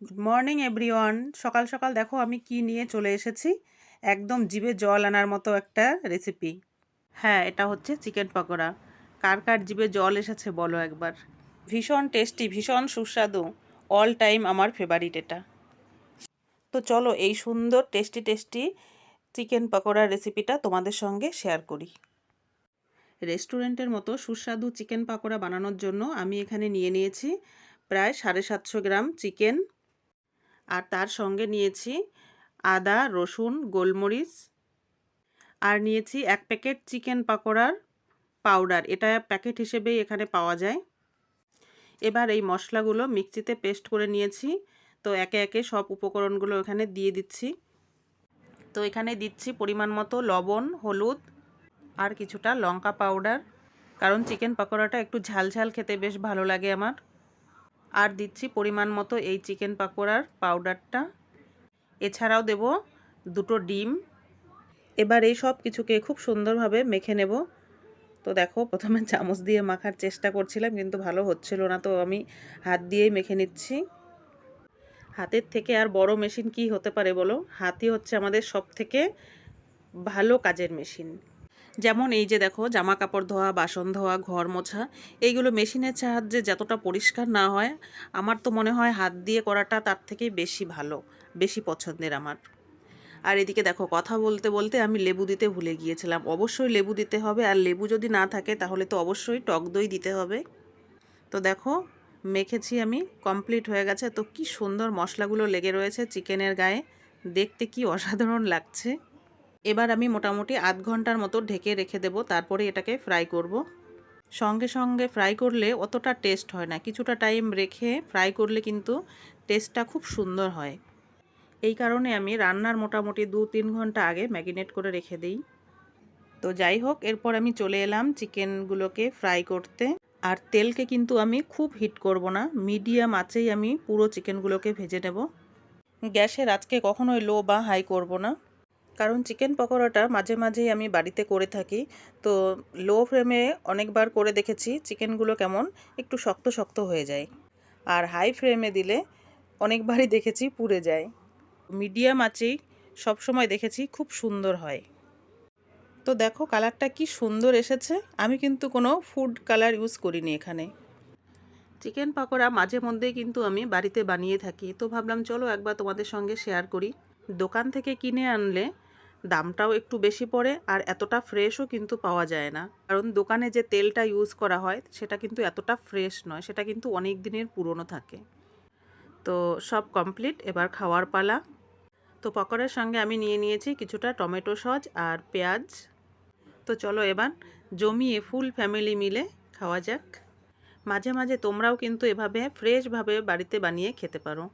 Good morning everyone সকাল সকাল দেখো আমি কি নিয়ে চলে এসেছি। একদম জিভে জল আনার মতো একটা রেসিপি হ্যাঁ এটা হচ্ছে চিকেন পকোড়া। কার কার জিভে জল এসেছে বলো একবার। ভীষণ টেস্টি ভীষণ সুস্বাদু। অল টাইম আমার ফেভারিট এটা। তো চলো এই সুন্দর টেস্টি টেস্টি চিকেন পকোড়ার রেসিপিটা তোমাদের সঙ্গে শেয়ার করি। রেস্টুরেন্টের মতো সুস্বাদু চিকেন পাকোড়া বানানোর জন্য আমি এখানে নিয়ে নিয়েছি প্রায় সাড়ে সাতশো গ্রাম চিকেন আর তার সঙ্গে নিয়েছি আদা, রসুন, গোলমরিচ আর নিয়েছি এক প্যাকেট চিকেন পাকোড়ার পাউডার। এটা প্যাকেট হিসেবেই এখানে পাওয়া যায়। এবার এই মশলাগুলো মিক্সিতে পেস্ট করে নিয়েছি। তো একে একে সব উপকরণগুলো এখানে দিয়ে দিচ্ছি। তো এখানে দিচ্ছি পরিমাণ মতো লবণ, হলুদ আর কিছুটা লঙ্কা পাউডার। কারণ চিকেন পাকোড়াটা একটু ঝাল ঝাল খেতে বেশ ভালো লাগে আমার। আর দিচ্ছি পরিমাণ মতো এই চিকেন পাকোড়ার পাউডারটা। এছাড়াও দেব দুটো ডিম। এবার এই সব কিছুকে খুব সুন্দরভাবে মেখে নেব। তো দেখো, প্রথমে চামচ দিয়ে মাখার চেষ্টা করছিলাম, কিন্তু ভালো হচ্ছিল না, তো আমি হাত দিয়েই মেখে নিচ্ছি। হাতের থেকে আর বড় মেশিন কি হতে পারে বলো? হাতই হচ্ছে আমাদের সব থেকে ভালো কাজের মেশিন। যেমন এই যে দেখো জামা কাপড় ধোয়া, বাসন ধোয়া, ঘর মোছা, এইগুলো মেশিনের সাহায্যে যতটা পরিষ্কার না হয়, আমার তো মনে হয় হাত দিয়ে করাটা তার থেকেই বেশি ভালো, বেশি পছন্দের আমার। আর এদিকে দেখো, কথা বলতে বলতে আমি লেবু দিতে ভুলে গিয়েছিলাম। অবশ্যই লেবু দিতে হবে, আর লেবু যদি না থাকে তাহলে তো অবশ্যই টক দই দিতে হবে। তো দেখো, মেখেছি আমি, কমপ্লিট হয়ে গেছে। তো কি সুন্দর মশলাগুলো লেগে রয়েছে চিকেনের গায়ে। দেখতে কি অসাধারণ লাগছে। এবার আমি মোটামুটি আধ ঘণ্টার মতো ঢেকে রেখে দেব, তারপরে এটাকে ফ্রাই করব। সঙ্গে সঙ্গে ফ্রাই করলে অতটা টেস্ট হয় না, কিছুটা টাইম রেখে ফ্রাই করলে কিন্তু টেস্টটা খুব সুন্দর হয়। এই কারণে আমি রান্নার মোটামুটি দু তিন ঘণ্টা আগে ম্যাগিনেট করে রেখে দিই। তো যাই হোক, এরপর আমি চলে এলাম চিকেনগুলোকে ফ্রাই করতে। আর তেলকে কিন্তু আমি খুব হিট করব না, মিডিয়াম আঁচেই আমি পুরো চিকেনগুলোকে ভেজে নেব। গ্যাসের আজকে কখনোই লো বা হাই করব না। কারণ চিকেন পকোড়াটা মাঝে মাঝেই আমি বাড়িতে করে থাকি। তো লো ফ্লেমে অনেকবার করে দেখেছি চিকেনগুলো কেমন একটু শক্ত শক্ত হয়ে যায়। আর হাই ফ্লেমে দিলে অনেকবারই দেখেছি পুড়ে যায়। মিডিয়াম আঁচেই সবসময় দেখেছি খুব সুন্দর হয়। তো দেখো কালারটা কি সুন্দর এসেছে। আমি কিন্তু কোনো ফুড কালার ইউজ করিনি এখানে। চিকেন পকোড়া মাঝে মধ্যেই কিন্তু আমি বাড়িতে বানিয়ে থাকি। তো ভাবলাম চলো একবার তোমাদের সঙ্গে শেয়ার করি। দোকান থেকে কিনে আনলে দামটাও একটু বেশি পড়ে আর এতটা ফ্রেশও কিন্তু পাওয়া যায় না। কারণ দোকানে যে তেলটা ইউজ করা হয়, সেটা কিন্তু এতটা ফ্রেশ নয়, সেটা কিন্তু অনেক দিনের পুরনো থাকে। তো সব কমপ্লিট এবার খাওয়ার পালা। তো পকোড়ার সঙ্গে আমি নিয়ে নিয়েছি কিছুটা টমেটো সস আর পেঁয়াজ। তো চলো এবার জমিয়ে ফুল ফ্যামিলি মিলে খাওয়া যাক। মাঝে মাঝে তোমরাও কিন্তু এভাবে ফ্রেশভাবে বাড়িতে বানিয়ে খেতে পারো।